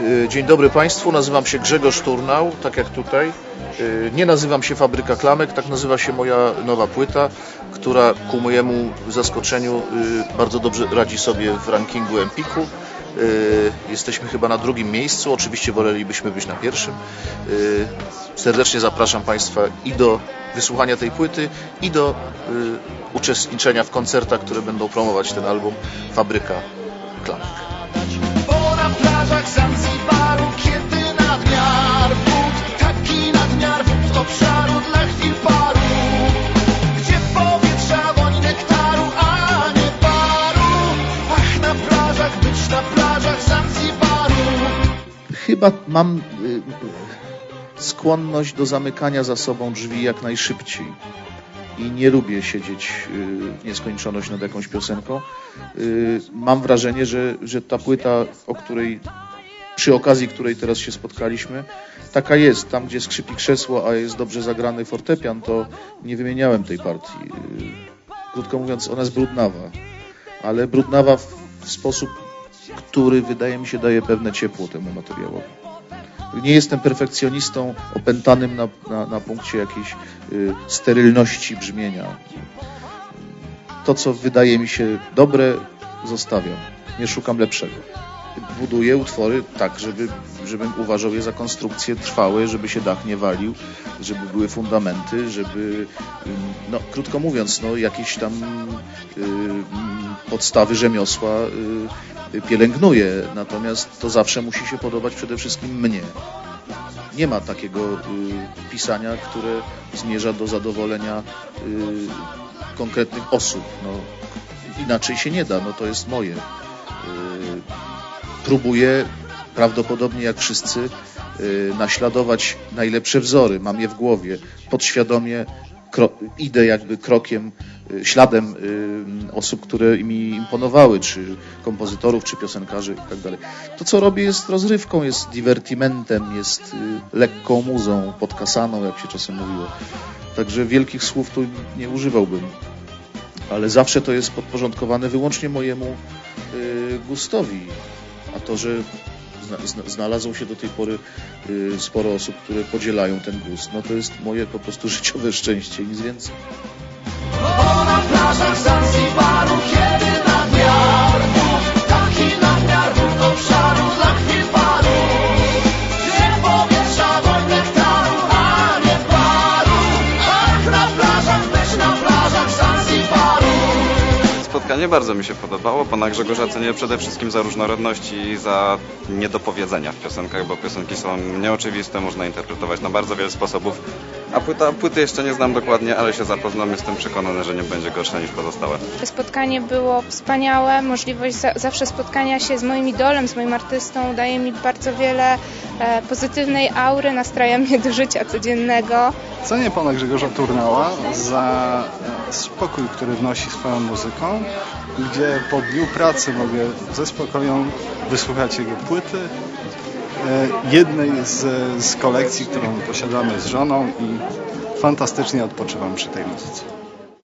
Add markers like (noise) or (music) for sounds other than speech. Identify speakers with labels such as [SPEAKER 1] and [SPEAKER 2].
[SPEAKER 1] Y, Dzień dobry Państwu, nazywam się Grzegorz Turnał, tak jak tutaj. Y, Nie nazywam się Fabryka Klamek, tak nazywa się moja nowa płyta, która ku mojemu zaskoczeniu y, bardzo dobrze radzi sobie w rankingu Empiku. Jesteśmy chyba na drugim miejscu, oczywiście wolelibyśmy być na pierwszym. Serdecznie zapraszam Państwa i do wysłuchania tej płyty, i do uczestniczenia w koncertach, które będą promować ten album Fabryka Klamek.
[SPEAKER 2] Na plażach Zanzibaru kiedy nadmiar wód Taki nadmiar wód obszaru dla chwil paru. Gdzie powietrza woń nektaru, a nie paru? Ach, na plażach, być na plażach Zanzibaru
[SPEAKER 1] Chyba mam y, skłonność do zamykania za sobą drzwi jak najszybciej. I nie lubię siedzieć y, w nieskończoność nad jakąś piosenką. Y, Mam wrażenie, że, że ta płyta, o której, przy okazji której teraz się spotkaliśmy, taka jest. Tam, gdzie skrzypi krzesło, a jest dobrze zagrany fortepian, to nie wymieniałem tej partii. Y, Krótko mówiąc, ona jest brudnawa. Ale brudnawa w, w sposób, który wydaje mi się daje pewne ciepło temu materiałowi. Nie jestem perfekcjonistą opętanym na, na, na punkcie jakiejś y, sterylności brzmienia. To, co wydaje mi się dobre, zostawiam. Nie szukam lepszego. Buduję utwory tak, żeby, żebym uważał je za konstrukcje trwałe, żeby się dach nie walił, żeby były fundamenty, żeby, ym, no, krótko mówiąc, no, jakieś tam y, podstawy rzemiosła y, pielęgnuję. Natomiast to zawsze musi się podobać przede wszystkim mnie nie ma takiego y, pisania, które zmierza do zadowolenia y, konkretnych osób. No, inaczej się nie da, no to jest moje. Y, próbuję prawdopodobnie jak wszyscy y, naśladować najlepsze wzory, mam je w głowie, podświadomie kro, idę jakby krokiem, y, śladem y, osób, które mi imponowały, czy kompozytorów, czy piosenkarzy i tak. To, co robię, jest rozrywką, jest divertimentem, jest y, lekką muzą, podkasaną, jak się czasem mówiło. Także wielkich słów tu nie używałbym. Ale zawsze to jest podporządkowane wyłącznie mojemu gustowi. A to, że znalazło się do tej pory y, sporo osób, które podzielają ten gust, no to jest moje po prostu (laughs) życiowe szczęście, nic więcej.
[SPEAKER 3] Spotkanie bardzo mi się podobało. Pana Grzegorza cenię przede wszystkim za różnorodność i za niedopowiedzenia w piosenkach, bo piosenki są nieoczywiste, można interpretować na bardzo wiele sposobów. A płyta, płyty jeszcze nie znam dokładnie, ale się zapoznam. Jestem przekonany, że nie będzie gorsza niż pozostałe.
[SPEAKER 4] Spotkanie było wspaniałe, możliwość za, zawsze spotkania się z moim idolem, z moim artystą daje mi bardzo wiele e, pozytywnej aury, nastraja mnie do życia codziennego.
[SPEAKER 5] Cenię pana Grzegorza Turnała za spokój, który wnosi swoją muzyką, gdzie po dniu pracy mogę ze spokojem wysłuchać jego płyty, e, jednej z, z kolekcji, którą posiadamy z żoną i fantastycznie odpoczywam przy tej muzyce.